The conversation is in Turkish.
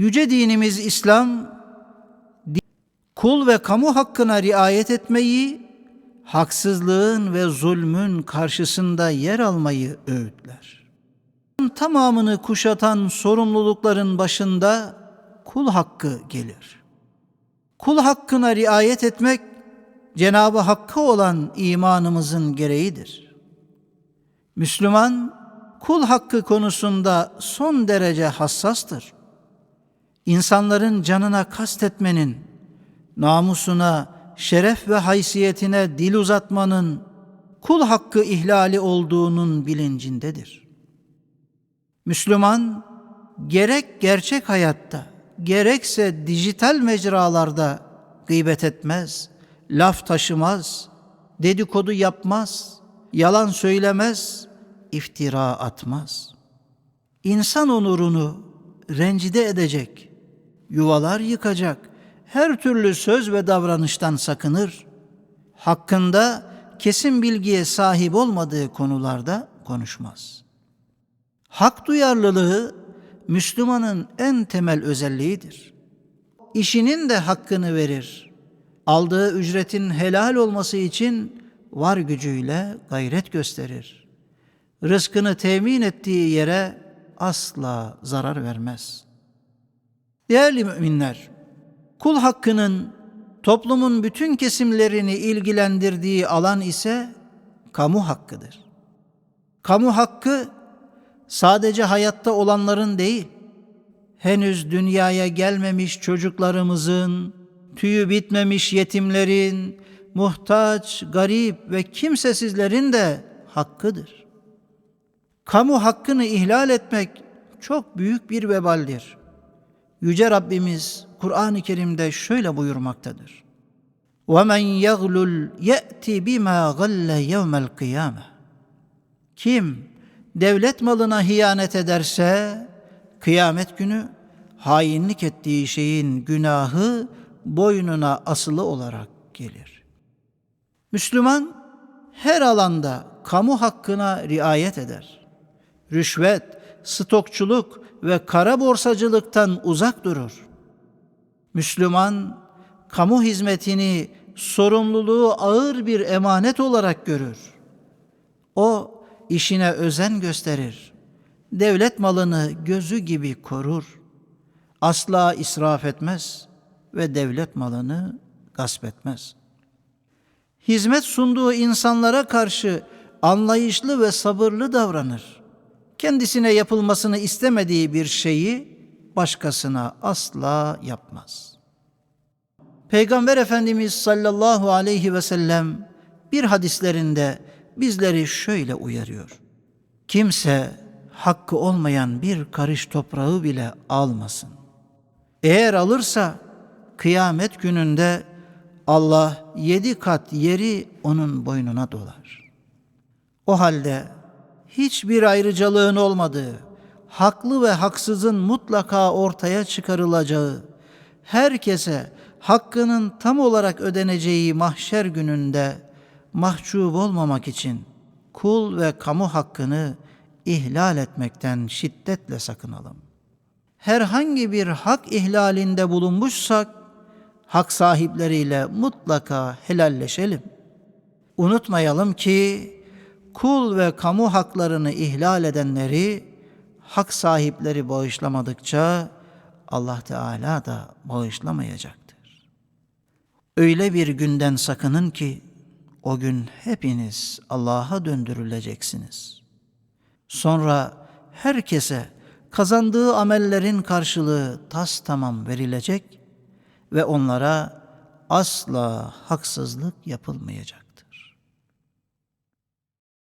Yüce dinimiz İslam, kul ve kamu hakkına riayet etmeyi, haksızlığın ve zulmün karşısında yer almayı öğütler. Tamamını kuşatan sorumlulukların başında kul hakkı gelir. Kul hakkına riayet etmek, Cenabı Hakk'a olan imanımızın gereğidir. Müslüman, kul hakkı konusunda son derece hassastır. İnsanların canına kastetmenin, namusuna, şeref ve haysiyetine dil uzatmanın kul hakkı ihlali olduğunun bilincindedir. Müslüman gerek gerçek hayatta gerekse dijital mecralarda gıybet etmez, laf taşımaz, dedikodu yapmaz, yalan söylemez, iftira atmaz. İnsan onurunu rencide edecek, yuvalar yıkacak, her türlü söz ve davranıştan sakınır. Hakkında kesin bilgiye sahip olmadığı konularda konuşmaz. Hak duyarlılığı Müslümanın en temel özelliğidir. İşinin de hakkını verir. Aldığı ücretin helal olması için var gücüyle gayret gösterir. Rızkını temin ettiği yere asla zarar vermez. Değerli müminler, kul hakkının toplumun bütün kesimlerini ilgilendirdiği alan ise kamu hakkıdır. Kamu hakkı sadece hayatta olanların değil, henüz dünyaya gelmemiş çocuklarımızın, tüyü bitmemiş yetimlerin, muhtaç, garip ve kimsesizlerin de hakkıdır. Kamu hakkını ihlal etmek çok büyük bir vebaldir. Yüce Rabbimiz Kur'an-ı Kerim'de şöyle buyurmaktadır. وَمَنْ يَغْلُلْ يَأْتِ بِمَا غَلَّ يَوْمَ الْقِيَامَةِ Kim devlet malına hiyanet ederse kıyamet günü hainlik ettiği şeyin günahı boynuna asılı olarak gelir. Müslüman her alanda kamu hakkına riayet eder. Rüşvet, stokçuluk ve kara borsacılıktan uzak durur. Müslüman kamu hizmetini sorumluluğu ağır bir emanet olarak görür. O işine özen gösterir. Devlet malını gözü gibi korur. Asla israf etmez ve devlet malını gasp etmez. Hizmet sunduğu insanlara karşı anlayışlı ve sabırlı davranır. Kendisine yapılmasını istemediği bir şeyi başkasına asla yapmaz. Peygamber Efendimiz sallallahu aleyhi ve sellem bir hadislerinde bizleri şöyle uyarıyor. Kimse hakkı olmayan bir karış toprağı bile almasın. Eğer alırsa kıyamet gününde Allah yedi kat yeri onun boynuna dolar. O halde hiçbir ayrıcalığın olmadığı, haklı ve haksızın mutlaka ortaya çıkarılacağı, herkese hakkının tam olarak ödeneceği mahşer gününde mahcup olmamak için kul ve kamu hakkını ihlal etmekten şiddetle sakınalım. Herhangi bir hak ihlalinde bulunmuşsak hak sahipleriyle mutlaka helalleşelim. Unutmayalım ki kul ve kamu haklarını ihlal edenleri hak sahipleri bağışlamadıkça Allah Teala da bağışlamayacaktır. Öyle bir günden sakının ki o gün hepiniz Allah'a döndürüleceksiniz. Sonra herkese kazandığı amellerin karşılığı tas tamam verilecek ve onlara asla haksızlık yapılmayacak.